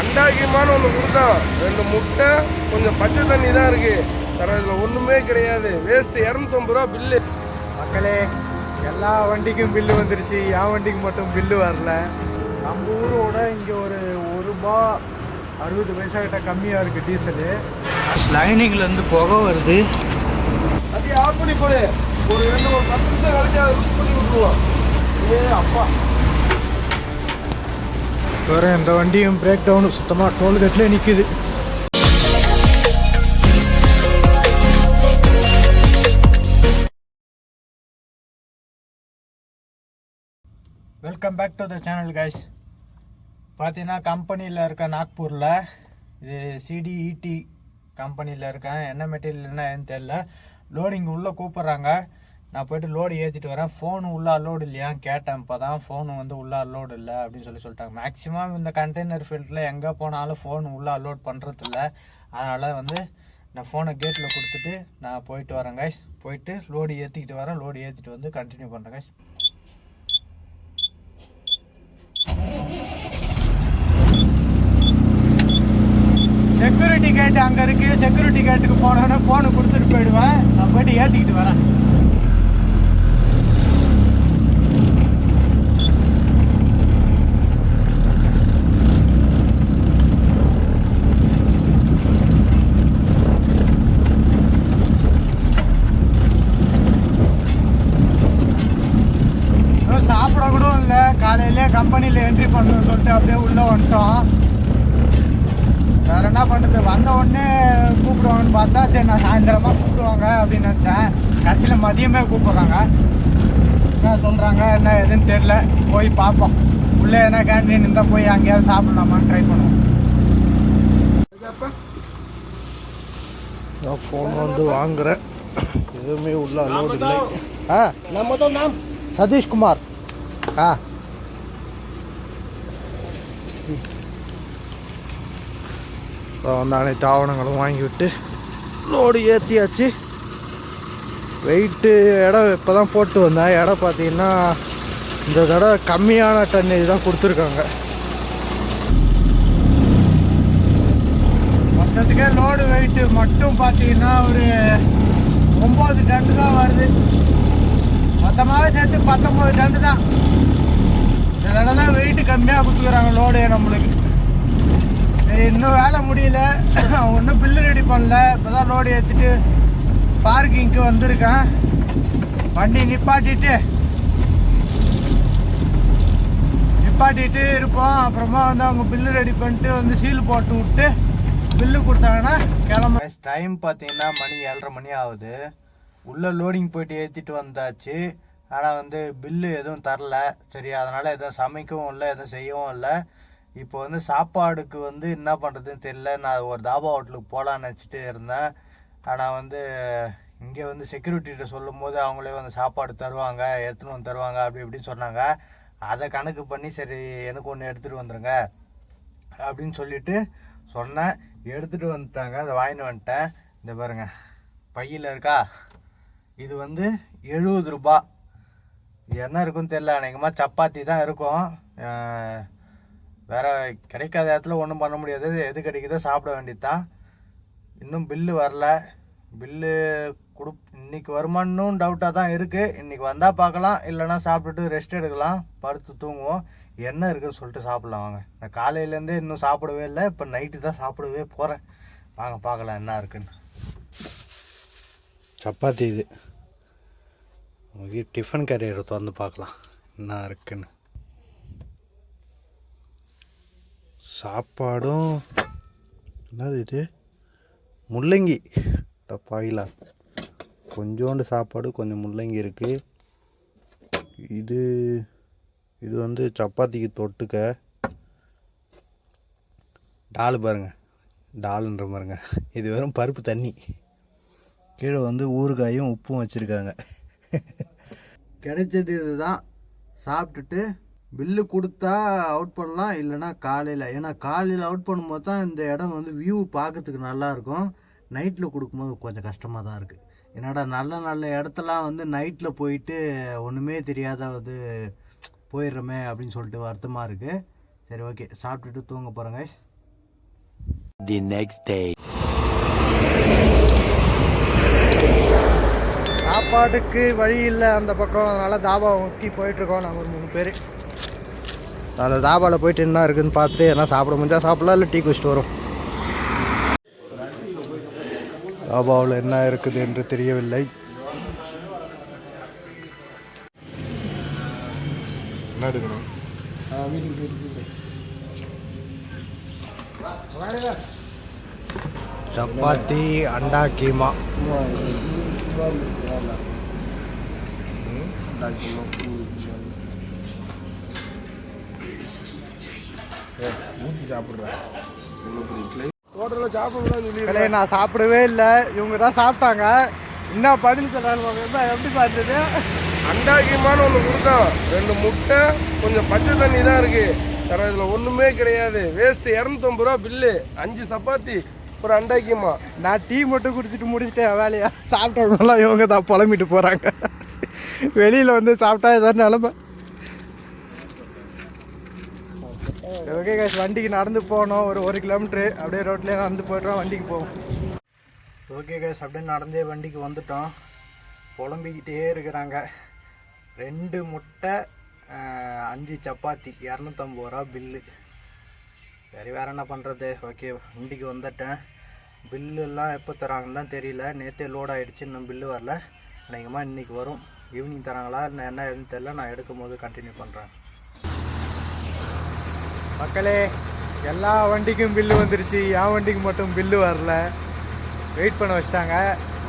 அண்டாக்கியமான ஒன்று கொடுத்தான் ரெண்டு முட்டை கொஞ்சம் பச்சை தண்ணி தான் இருக்கு. வேற இதில் ஒன்றுமே கிடையாது. வேஸ்ட் இரநூத்தம்பது ரூபா பில்லு மக்களே எல்லா வண்டிக்கும் பில்லு வந்துருச்சு. என் வண்டிக்கு மட்டும் பில்லு வரல. நம்ம ஊரோட இங்கே ஒரு ஒரு ரூபா அறுபது பைசா கிட்ட கம்மியாக இருக்குது டீசலு லைனிங்லேருந்து புகை வருது. அதே ஆஃப் பண்ணி போடு. ஒரு ரெண்டு ஒரு பத்து நிமிஷம் கழிச்சு அதை யூஸ் பண்ணி விட்டுருவோம். ஏ அப்பா. வேறு இந்த வண்டியும் பிரேக் டவுனு சுத்தமாக டோல்கேட்லேயே நிற்கிது welcome back to the channel guys பார்த்தீங்கன்னா கம்பெனியில் இருக்க நாக்பூரில் இது சிடிஇடி கம்பெனியில் இருக்கேன் என்ன மெட்டீரியல்னா என்னன்னு தெரில லோடிங் உள்ளே கூப்பிட்றாங்க. நான் போயிட்டு லோடு ஏற்றிட்டு வரேன். ஃபோனு உள்ளே அலோடு இல்லையா கேட்டேன். இப்போ தான் ஃபோனு வந்து உள்ளே அலோடு இல்லை அப்படின்னு சொல்லி சொல்லிட்டாங்க. மேக்ஸிமம் இந்த கண்டெய்னர் ஃபீல்டில் எங்கே போனாலும் ஃபோன் உள்ளே அலோட் பண்ணுறதில்ல அதனால் வந்து நான் ஃபோனை கேட்டில் கொடுத்துட்டு நான் போயிட்டு வரேன் கைஸ் போயிட்டு லோடு ஏற்றிக்கிட்டு வரேன். லோடு ஏற்றிட்டு வந்து கண்டினியூ பண்ணுறேன் கைஸ் செக்யூரிட்டி கேட்டு அங்கே இருக்குது செக்யூரிட்டி கேட்டுக்கு போனோன்னே ஃபோனை கொடுத்துட்டு போயிடுவேன். நான் போயிட்டு ஏற்றிக்கிட்டு வரேன் இன்னும் சாப்பிட கூட இல்லை காலையிலே கம்பெனியில் என்ட்ரி பண்ணணும்னு சொல்லிட்டு அப்படியே உள்ளே வந்துட்டோம். வேற என்ன பண்ணுறது வந்த உடனே கூப்பிடுவாங்கன்னு பார்த்தா சரி நான் சாயந்தரமாக கூப்பிடுவாங்க அப்படின்னு நினச்சேன். கடைசியில் மதியமே கூப்பிட்றாங்க. என்ன சொல்கிறாங்க என்ன எதுன்னு தெரில போய் பார்ப்போம். உள்ளே என்ன கேன்டீன் இருந்தால் போய் அங்கேயாவது சாப்பிட்லாமான்னு ட்ரை பண்ணுவோம். நான் ஃபோன் வந்து வாங்குறேன். எதுவுமே உள்ள அலோடு இல்லை. ஆ. நம்ம தான் நாம். சதீஷ்குமார். ஆ. வந்து அனைத்து ஆவணங்களும் வாங்கி விட்டு லோடு ஏற்றியாச்சு வெயிட்டு இடம் இப்போ தான் போட்டு வந்தேன். இடம் பார்த்தீங்கன்னா இந்த தடவை கம்மியான டன்னேஜ் தான் கொடுத்துருக்காங்க. மொத்தத்துக்கே லோடு வெயிட்டு மட்டும் பார்த்தீங்கன்னா ஒரு ஒம்பது டன்னு தான் வருது. மொத்தமாகவே சேர்த்து பத்தொம்பது டன்னு தான். இந்த தடவை வெயிட்டு கம்மியாக கொடுத்துக்கிறாங்க லோடு நம்மளுக்கு. இன்னும் வேலை முடியல. ஒன்றும் பில்லு ரெடி பண்ணல. இப்போ தான் லோடு ஏற்றிட்டு பார்க்கிங்க்கு வந்திருக்கேன். வண்டி நிப்பாட்டிட்டு நிப்பாட்டிட்டு இருப்போம். அப்புறமா வந்து அவங்க பில்லு ரெடி பண்ணிட்டு வந்து சீல் போட்டு விட்டு பில்லு கொடுத்தாங்கன்னா கிளம்ப டைம் பார்த்தீங்கன்னா மணி ஏழரை மணி ஆகுது. உள்ளே லோடிங் போயிட்டு ஏற்றிட்டு வந்தாச்சு. ஆனால் வந்து பில்லு எதுவும் தரல. சரி அதனால் எதுவும் சமைக்கவும் இல்லை எதுவும் செய்யவும் இல்லை. இப்போ வந்து சாப்பாடுக்கு வந்து என்ன பண்ணுறதுன்னு தெரியல. நான் ஒரு தாபா ஹோட்டலுக்கு போகலான்னு நினச்சிட்டு இருந்தேன். ஆனால் வந்து இங்கே வந்து செக்யூரிட்டிகிட்ட சொல்லும் போது அவங்களே வந்து சாப்பாடு தருவாங்க எடுத்துன்னு வந்து தருவாங்க அப்படி இப்படின்னு சொன்னாங்க. அதை கணக்கு பண்ணி சரி எனக்கு ஒன்று எடுத்துகிட்டு வந்துடுங்க அப்படின்னு சொல்லிட்டு சொன்னேன். எடுத்துகிட்டு வந்துட்டாங்க. அதை வாங்கிட்டு வந்துட்டேன். இந்த பாருங்க பையில் இருக்கா? இது வந்து எழுபது ரூபா என்ன இருக்குன்னு தெரில அநேகமாக சப்பாத்தி தான் இருக்கும். வேறு கிடைக்காத இடத்துல ஒன்றும் பண்ண முடியாது. எது கிடைக்குதோ சாப்பிட வேண்டியது தான் இன்னும் பில்லு வரல. பில்லு கொடு இன்றைக்கி வருமானும் டவுட்டாக தான் இருக்குது இன்றைக்கி வந்தால் பார்க்கலாம். இல்லைன்னா சாப்பிட்டுட்டு ரெஸ்ட் எடுக்கலாம். படுத்து தூங்குவோம். என்ன இருக்குதுன்னு சொல்லிட்டு சாப்பிட்லாம். வாங்க. நான் காலையிலேருந்தே இன்னும் சாப்பிடவே இல்லை. இப்போ நைட்டு தான் சாப்பிடவே போகிறேன் வாங்க பார்க்கலாம் என்ன இருக்குன்னு. சப்பாத்தி இது. டிஃபன் கேரியர் திறந்து பார்க்கலாம். என்ன இருக்குன்னு. சாப்பாடும் என்னது இது? முள்ளங்கி. டப்பாயிலா. கொஞ்சோண்டு சாப்பாடு கொஞ்சம் முள்ளங்கி இருக்குது இது இது வந்து சப்பாத்திக்கு தொட்டுக்க. டால் பாருங்க. டாலுன்ற பாருங்க. இது வெறும் பருப்பு தண்ணி. கீழே வந்து ஊறுகாயும் உப்பும் வச்சுருக்காங்க. கிடைச்சது இதுதான். சாப்பிட்டுட்டு பில்லு கொடுத்தா அவுட் பண்ணலாம் இல்லைன்னா காலையில். ஏன்னா காலையில் அவுட் பண்ணும்போது தான் இந்த இடம் வந்து வியூ பார்க்கறதுக்கு நல்லா இருக்கும். நைட்டில் கொடுக்கும்போது கொஞ்சம் கஷ்டமாக தான் இருக்குது என்னடா நல்ல நல்ல இடத்தெல்லாம் வந்து நைட்டில் போயிட்டு ஒன்றுமே தெரியாத வந்து போயிடுறோமே அப்படின்னு சொல்லிட்டு வருத்தமாக இருக்குது சரி ஓகே சாப்பிட்டுட்டு தூங்க போகிறேங்க the next day. சாப்பாட்டுக்கு வழி இல்லை அந்த பக்கம். அதனால் தாபா நோக்கி போயிட்டுருக்கோம் நாங்கள் ஒரு மூணு பேர். அதில் தாபாவில் போயிட்டு என்ன இருக்குதுன்னு பார்த்துட்டு என்ன சாப்பிட முடிஞ்சால் சாப்பிடலாம் இல்லை டீ குடிச்சிட்டு வரும். தாபாவில் என்ன இருக்குது என்று தெரியவில்லை. என்ன எடுக்கணும்? சப்பாத்தி அண்டா கீமா. ஊற்றி சாப்பிட்றேன் ஹோட்டலில் சாப்பிடலாம் நான் சாப்பிடவே இல்லை இவங்க தான் சாப்பிட்டாங்க. என்ன பதில் சொல்கிறாங்க எப்படி பார்த்தது? அண்டாக்கியமான ஒன்று கொடுத்தோம் ரெண்டு முட்டை கொஞ்சம் பச்சை தண்ணி தான் இருக்கு. வேற இதில் ஒன்றுமே கிடையாது. வேஸ்ட்டு இரநூத்தம்பது ரூபா பில்லு அஞ்சு சப்பாத்தி ஒரு அண்டாக்கியமா. நான் டீ மட்டும் குடிச்சிட்டு முடிச்சிட்டேன் வேலையா. சாப்பிட்டவங்கலாம் இவங்க தான் புலம்பிட்டு போகிறாங்க வெளியில் வந்து சாப்பிட்டா ஏதாவது நிலமை? ஓகே கேஸ் வண்டிக்கு நடந்து போனோம். ஒரு ஒரு கிலோமீட்ரு அப்படியே ரோட்லேயே நடந்து போய்ட்டோம் வண்டிக்கு போவோம். ஓகே கேஸ் அப்படியே நடந்தே வண்டிக்கு வந்துட்டோம். புலம்பிக்கிட்டே இருக்கிறாங்க. ரெண்டு முட்டை அஞ்சு சப்பாத்தி இரநூத்தம்பது ரூபா பில்லு சரி வேறு என்ன பண்ணுறது ஓகே வண்டிக்கு வந்துட்டேன். பில்லுலாம் எப்போ தராங்கன்னு தான் தெரியல. நேற்றே லோட் ஆகிடுச்சு இன்னும் பில்லு வரல. அநேகமாக இன்றைக்கி வரும். ஈவினிங் தராங்களா இல்லை என்ன எதுன்னு தெரியல. நான் எடுக்கும் போது கண்டினியூ பண்ணுறேன் மக்களே எல்லா வண்டிக்கும் பில்லு வந்துருச்சு. என் வண்டிக்கு மட்டும் பில்லு வரல. வெயிட் பண்ண வச்சிட்டாங்க.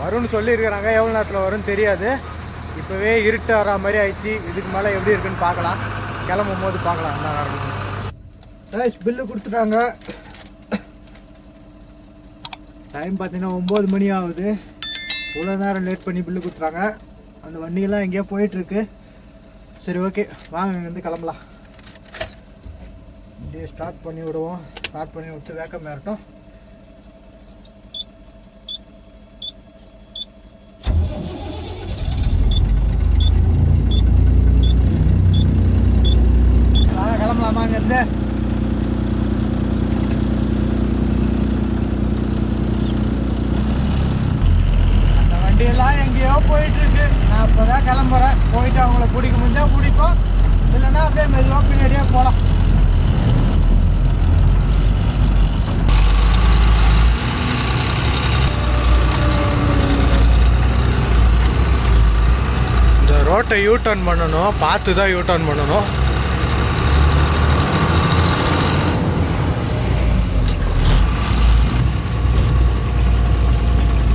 வரும்னு சொல்லியிருக்கிறாங்க. எவ்வளோ நேரத்தில் வரும்னு தெரியாது. இப்போவே இருட்டு வர மாதிரி ஆயிடுச்சு. இதுக்கு மேலே எப்படி இருக்குன்னு பார்க்கலாம். கிளம்பும் போது பார்க்கலாம் என்ன நடக்குது. கேஷ் பில்லு கொடுத்துட்டாங்க. டைம் பார்த்தீங்கன்னா ஒம்பது மணி ஆகுது. இவ்வளோ நேரம் லேட் பண்ணி பில்லு கொடுத்துறாங்க அந்த வண்டியெல்லாம் எங்கேயோ போயிட்டுருக்கு சரி ஓகே வாங்க இங்கேருந்து கிளம்பலாம். அப்படியே ஸ்டார்ட் பண்ணி விடுவோம் ஸ்டார்ட் பண்ணி விட்டு வேக்கம் ஏறட்டும் வாங்க கிளம்பலாமா இங்கேருந்து அந்த வண்டியெல்லாம் எங்கேயோ போயிட்டு இருக்கு நான் இப்போ தான் கிளம்புறேன் போயிட்டு அவங்கள பிடிக்க முடிஞ்சா பிடிப்போம் இல்லைன்னா அப்படியே மெதுவாக பின்னாடியே போகலாம் இந்த ரோட்டை யூ டர்ன் பண்ணணும் பார்த்து தான் யூ டர்ன் பண்ணணும்.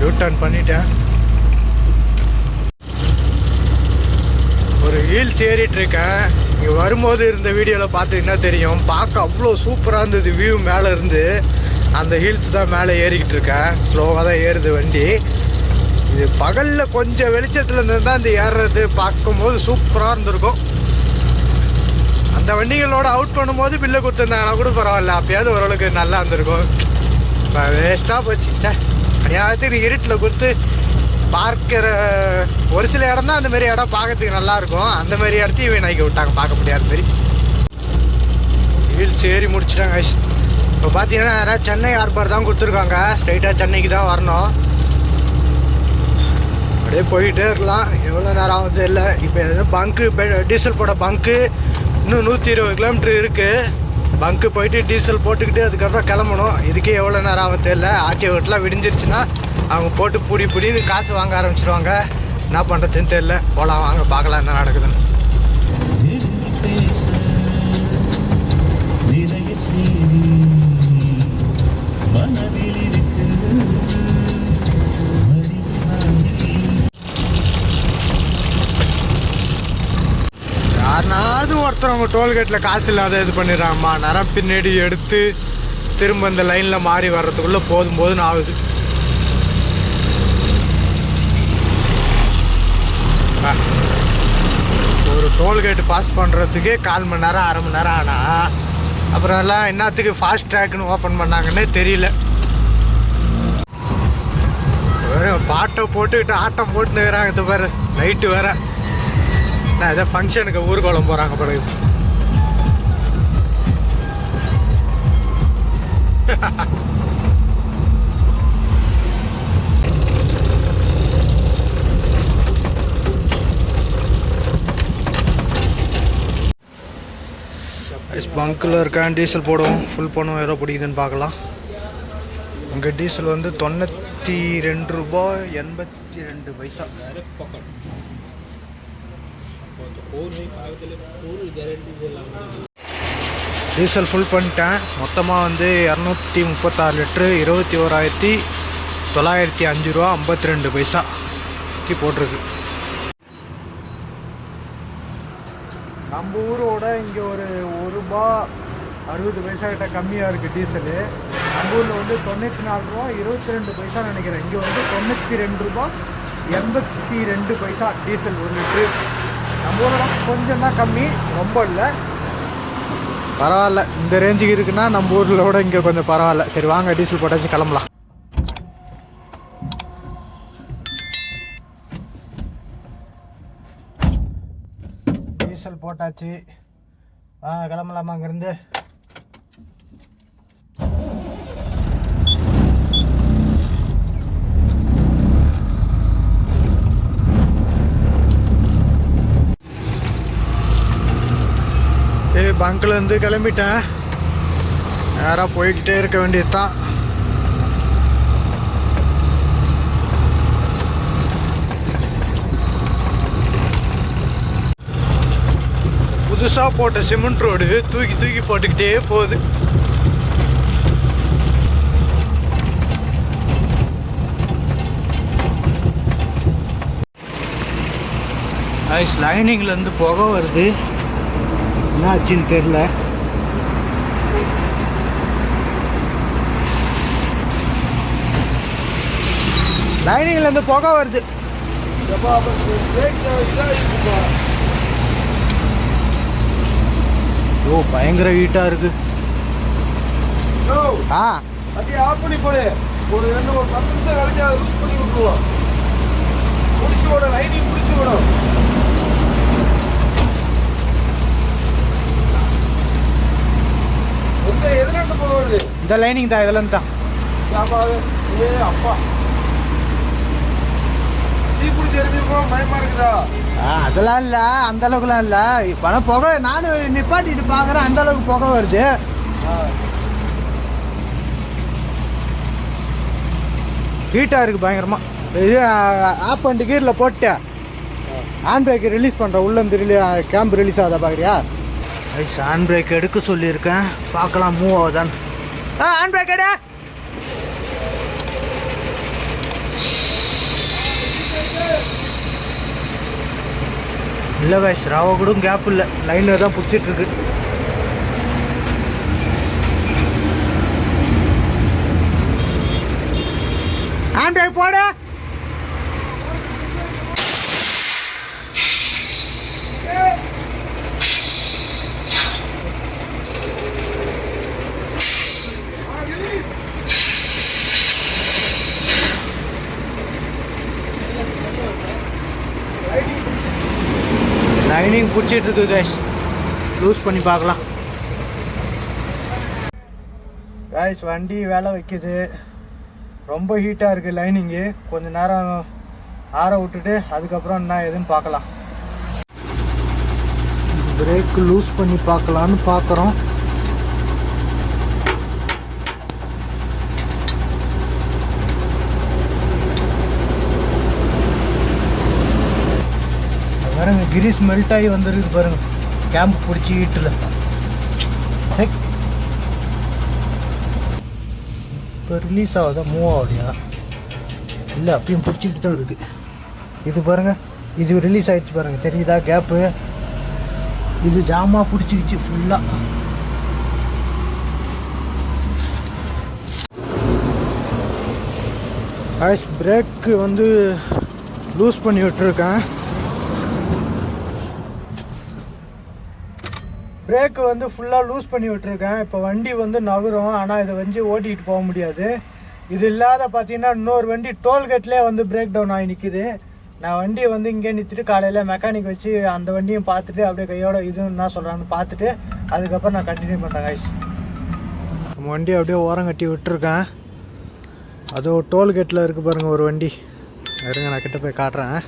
யூ டர்ன் பண்ணிட்டேன். ஒரு ஹீல்ஸ் ஏறிட்டு இருக்கேன். இங்கே வரும்போது இருந்த வீடியோவில் பார்த்தீங்கன்னா தெரியும்? பார்க்க அவ்வளோ சூப்பராக இருந்தது வியூ மேலே இருந்து. அந்த ஹீல்ஸ் தான் மேலே ஏறிக்கிட்டு இருக்கேன். ஸ்லோவாக தான் ஏறுது வண்டி. இது பகலில் கொஞ்சம் வெளிச்சத்தில் இருந்து தான் இந்த ஏறுறது பார்க்கும்போது சூப்பராக இருந்திருக்கும். அந்த வண்டிகளோட அவுட் பண்ணும்போது பில்லை கொடுத்துருந்தாங்கன்னா கூட பரவாயில்ல. அப்பயாவது ஓரளவுக்கு நல்லா இருந்திருக்கும். இப்போ வேஸ்ட்டாக போச்சுட்டேன் ச்சே. அநியாயத்துக்கு இருட்டில் கொடுத்து பார்க்கிற ஒரு சில இடம் தான் அந்தமாரி இடம் பார்க்கறதுக்கு நல்லாயிருக்கும் அந்தமாரி அந்த மாதிரி இடத்தையும் இவன் விட்டாங்க. பார்க்க முடியாத மாதிரி. ஹீல்ஸ் ஏறி முடிச்சிட்டாங்க இப்போ பார்த்தீங்கன்னா யாராவது சென்னை ஏர்போர்ட் தான் கொடுத்துருக்காங்க. ஸ்ட்ரைட்டாக சென்னைக்கு தான் வரணும். அப்படியே போயிட்டே இருக்கலாம். எவ்வளோ நேரம் ஆகுது இல்லை. இப்போ எதுவும் பங்கு டீசல் போட பங்கு இன்னும் நூற்றி இருபது கிலோமீட்டர் இருக்குது பங்க்கு போயிட்டு டீசல் போட்டுக்கிட்டு அதுக்கப்புறம் கிளம்பணும். இதுக்கே எவ்வளோ நேரம் ஆகும் தெரியல. ஆட்சி வீட்டெலாம் விடிஞ்சிருச்சுன்னா அவங்க போட்டு பிடி பிடின்னு காசு வாங்க ஆரம்பிச்சிருவாங்க. என்ன பண்ணுறதுன்னு தெரியல. போகலாம் வாங்க பார்க்கலாம் என்ன நடக்குதுன்னு. யாருனாவது ஒருத்தர் டோல்கேட்டில் காசு இல்லாத இது பண்ணிடுறாங்கம்மா. நேரம் பின்னாடி எடுத்து திரும்ப இந்த லைனில் மாறி வர்றதுக்குள்ளே போதும் போதுன்னு ஆகுது. ஒரு டோல்கேட்டு பாஸ் பண்ணுறதுக்கே கால் மணி நேரம் அரை மணி நேரம் ஆனால் அப்புறம் எல்லாம் என்னத்துக்கு ஃபாஸ்ட் ட்ராக்னு ஓப்பன் பண்ணாங்கன்னே தெரியல. வெறும் பாட்டை போட்டுக்கிட்டு ஆட்டம் போட்டுன்னு இருக்கிறாங்க இது பாரு நைட்டு வேறு. நான் ஏதோ ஃபங்க்ஷனுக்கு ஊர்கோலம் போகிறாங்க பிறகு பங்க்கில் இருக்கான் டீசல் போடுவோம். ஃபுல் பண்ணுவோம் எவ்வளோ பிடிக்குதுன்னு பார்க்கலாம். அங்கே டீசல் வந்து தொண்ணூற்றி ரெண்டு ரூபாய் எண்பத்தி ரெண்டு பைசா. டீசல் ஃபுல் பண்ணிட்டேன். மொத்தமாக வந்து இரநூத்தி முப்பத்தாறு லிட்ரு இருபத்தி ஓராயிரத்தி தொள்ளாயிரத்தி அஞ்சு ரூபா ஐம்பத்தி ரெண்டு பைசா போட்டிருக்கு. நம்ம ஊரோட இங்கே ஒரு ஒரு ரூபா அறுபது பைசா கிட்ட கம்மியாக இருக்குது டீசலு. நம்ம ஊரில் வந்து தொண்ணூற்றி நாலு ரூபா இருபத்தி ரெண்டு பைசா நினைக்கிறேன். இங்கே வந்து தொண்ணூற்றி ரெண்டு ரூபா எண்பத்தி ரெண்டு பைசா டீசல் ஒரு லிட்ரு நம்ம ஊரோட கொஞ்சம் தான் கம்மி ரொம்ப இல்லை. பரவாயில்ல. இந்த ரேஞ்சுக்கு இருக்குன்னா நம்ம ஊரில் விட இங்கே கொஞ்சம் பரவாயில்ல. சரி வாங்க டீசல் போட்டாச்சு கிளம்பலாம். டீசல் போட்டாச்சு. ஆ கிளம்பலாமா அங்கேருந்து? பங்க்லேருந்து கிளம்பிட்டேன். நேராக போய்கிட்டே இருக்க வேண்டியது தான் புதுசாக போட்ட சிமெண்ட் ரோடு தூக்கி தூக்கி போட்டுக்கிட்டே போகுது. ஐஸ் லைனிங்லேருந்து புகை வருது. என்ன ஆச்சுன்னு தெரில லைனிங்லேருந்து புகை வருது. ஓ பயங்கர ஹீட்டாக இருக்கு. ஆ. அப்படியே ஆஃப் பண்ணி போடு. ஒரு ரெண்டு ஒரு பத்து நிமிஷம் கழிச்சு அதை லூஸ் பண்ணி விட்டுருவோம். முடிச்சு விட லைனிங் முடிச்சு விடும் எந்த எதுல போக வருது இந்த லைனிங் தான் இதுலேருந்து தான். ஏ அப்பா. அதெல்லாம் இல்லை. அந்த அளவுக்குலாம் இல்லை. ஆனால் புகை நானும் நிப்பாட்டிட்டு பார்க்குறேன் அந்த அளவுக்கு புகை வருது. ஹீட்டாக இருக்குது பயங்கரமாக இது ஆப் பண்ணிட்டு கீரில் போட்டேன். ஹேண்ட் பிரேக் ரிலீஸ் பண்ணுறேன் உள்ளேருந்து ரிலீ கேம்ப் ரிலீஸ் ஆகுதா பார்க்குறியா ஐஸ் ஹேண்ட் பிரேக் எடுக்க சொல்லியிருக்கேன். பார்க்கலாம் மூவ் ஆகுதான் ஆ ஹேண்ட் பிரேக் எடு. இல்லை கைஸ் ராவ கூட கேப் இல்லை. லைனில் தான் பிடிச்சிட்ருக்கு. ஹேண்ட் பிரேக் போடு. லைனிங் இருக்கு கைஸ் லூஸ் பண்ணி பார்க்கலாம். கைஸ் வண்டி வேலை வைக்குது. ரொம்ப ஹீட்டாக இருக்குது லைனிங்கு கொஞ்ச நேரம் ஆற விட்டுட்டு அதுக்கப்புறம் என்ன ஏதுன்னு பார்க்கலாம். பிரேக் லூஸ் பண்ணி பார்க்கலான்னு பார்க்குறோம். பாருங்க கிரீஸ் மெல்ட் ஆகி வந்துருக்குது பாருங்க. கேம்ப் பிடிச்சி ஹீட்டில். இப்போ ரிலீஸ் ஆகுதா? மூவ் ஆகுதியா? இல்லை அப்பயும் பிடிச்சிக்கிட்டு தான் இருக்குது இது பாருங்கள் இது ரிலீஸ் ஆகிடுச்சு பாருங்கள் தெரியுதா கேப்பு இது ஜாமாக பிடிச்சிக்கிச்சு ஃபுல்லாக ஐஸ் பிரேக்கு வந்து லூஸ் பண்ணி விட்டுருக்கேன். பிரேக்கு வந்து ஃபுல்லாக லூஸ் பண்ணி விட்டுருக்கேன். இப்போ வண்டி வந்து நகரும். ஆனால் இதை வந்து ஓட்டிகிட்டு போக முடியாது. இது இல்லாத பார்த்தீங்கன்னா இன்னொரு வண்டி டோல்கேட்லேயே வந்து பிரேக் டவுன் ஆகி நிற்கிது நான் வண்டியை வந்து இங்கே நிறுத்திட்டு காலையில் மெக்கானிக் வச்சு அந்த வண்டியும் பார்த்துட்டு அப்படியே கையோட இது என்ன சொல்கிறான்னு பார்த்துட்டு அதுக்கப்புறம் நான் கண்டினியூ பண்ணுறேன் கைஸ் நம்ம வண்டி அப்படியே ஓரம் கட்டி விட்டுருக்கேன். அதுவும் டோல்கேட்டில் இருக்குது பாருங்கள் ஒரு வண்டி. இருங்க நான் கிட்ட போய் காட்டுறேன்.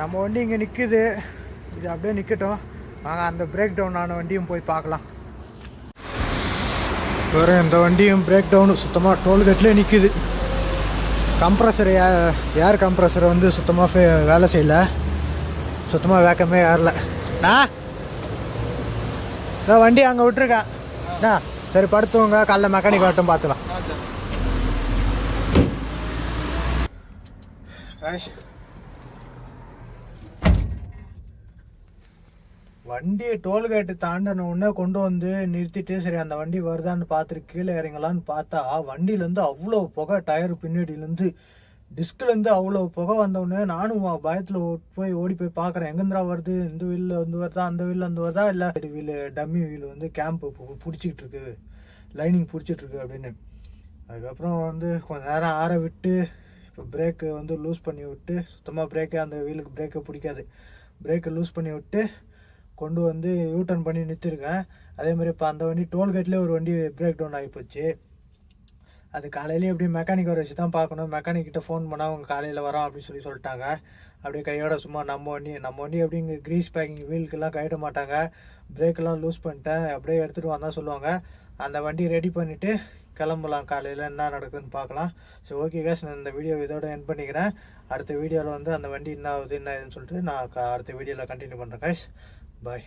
நம்ம வண்டி இங்கே நிற்குது இது அப்படியே நிற்கட்டும் வாங்க அந்த பிரேக் டவுன் ஆன வண்டியும் போய் பார்க்கலாம். வேறு இந்த வண்டியும் பிரேக் டவுன் சுத்தமாக டோல்கேட்லேயே நிற்குது கம்ப்ரஸர் ஏர் கம்ப்ரஸர் வந்து சுத்தமாக வேலை செய்யல. சுத்தமாக வேக்கமே ஏறல. நான் வண்டி அங்கே விட்டுருக்கேன் அண்ணா சரி படுத்துவங்க காலைல மெக்கானிக் வரட்டும் பார்த்துக்கலாம். வண்டியை டோல்கேட்டு தாண்டின உடனே கொண்டு வந்து நிறுத்திட்டு சரி அந்த வண்டி வருதான்னு பார்த்துட்டு கீழே இறங்கலான்னு பார்த்தா வண்டியிலேருந்து அவ்வளோ புகை டயர் பின்னாடியிலேருந்து டிஸ்க்லேருந்து அவ்வளோ புகை வந்தவுடனே நானும் பயத்தில் போய் ஓடி போய் பார்க்குறேன். எங்கேருந்துடா வருது? இந்த வீலில் வந்து வருதா? அந்த வீலில் வந்து வருதா? இல்லை வீல் டம்மி வீல் வந்து கேம்ப்பு பிடிச்சிக்கிட்டு இருக்கு. லைனிங் பிடிச்சிட்ருக்கு அப்படின்னு. அதுக்கப்புறம் வந்து கொஞ்ச நேரம் ஆற விட்டு இப்போ பிரேக்கு வந்து லூஸ் பண்ணி விட்டு சுத்தமாக பிரேக்கே அந்த வீலுக்கு பிரேக்கை பிடிக்காது. பிரேக்கை லூஸ் பண்ணி விட்டு கொண்டு வந்து யூட்டர்ன் பண்ணி நிறுத்திருக்கேன். அதே மாதிரி இப்போ அந்த வண்டி டோல்கேட்லேயே ஒரு வண்டி பிரேக் டவுன் ஆகி போச்சு. அது காலையிலேயே எப்படி மெக்கானிக் வர வச்சு தான் பார்க்கணும். மெக்கானிக் கிட்ட ஃபோன் பண்ணால் அவங்க காலையில் வரோம் அப்படின்னு சொல்லி சொல்லிட்டாங்க. அப்படியே கையோட சும்மா நம்ம வண்டி நம்ம வண்டி எப்படி இங்கே க்ரீஸ் பேக்கிங் வீலுக்கெல்லாம் கையிட மாட்டாங்க. பிரேக்கெல்லாம் லூஸ் பண்ணிட்டேன். அப்படியே எடுத்துகிட்டு வந்தால் சொல்லுவாங்க. அந்த வண்டி ரெடி பண்ணிவிட்டு கிளம்பலாம் காலையில் என்ன நடக்குதுன்னு பார்க்கலாம். ஸோ ஓகே கேஸ் நான் இந்த வீடியோ இதோட என் பண்ணிக்கிறேன். அடுத்த வீடியோவில் வந்து அந்த வண்டி என்ன ஆகுது என்ன ஆகுதுன்னு சொல்லிட்டு நான் அடுத்த வீடியோவில் கண்டினியூ பண்ணுறேன் கேஷ் பாய்